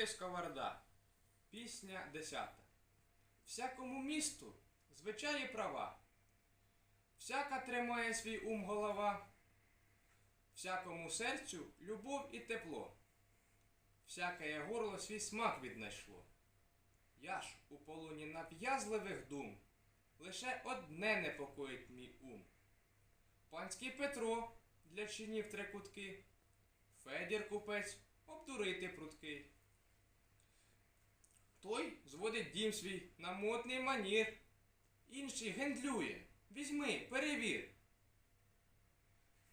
Григорій Сковорода. Пісня 10. Всякому місту звичаї права. Всяка тримає свій ум голова. Всякому серцю любов і тепло. Всяке горло свій смак віднайшло. Я ж у полоні нав'язливих дум. Лише одне непокоїть мій ум. Панський Петро для чинів три кутки. Федір купець обдурити пруткий. Той зводить дім свій на модний манір. Інший гендлює. Візьми, перевір.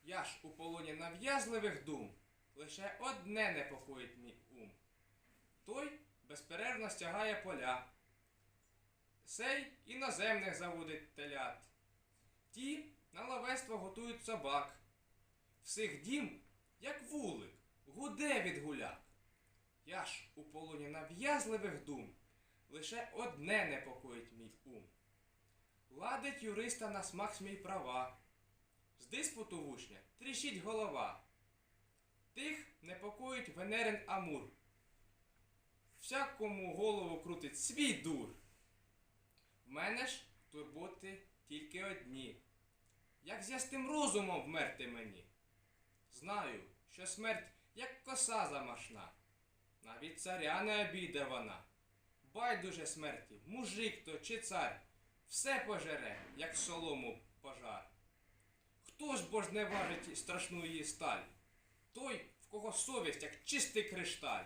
Я ж у полоні нав'язливих дум. Лише одне непокоїть мій ум. Той безперервно стягає поля. Сей іноземних заводить телят. Ті на лавество готують собак. Всіх дім, як вулик, гуде від гуляк. Я ж у полоні нав'язливих дум, лише одне непокоїть мій ум. Ладить юриста на смак смій права. З диспуту вушня тріщить голова. Тих непокоїть Венерин Амур. Всякому голову крутить свій дур. В мене ж турботи тільки одні. Як з ясним розумом вмерти мені? Знаю, що смерть як коса замашна. Навіть царя не обійде вона. Байдуже смерті, мужик то чи цар, все пожере, як солому пожар. Хто ж бо ж не важить страшну її сталь? Той, в кого совість, як чистий кришталь.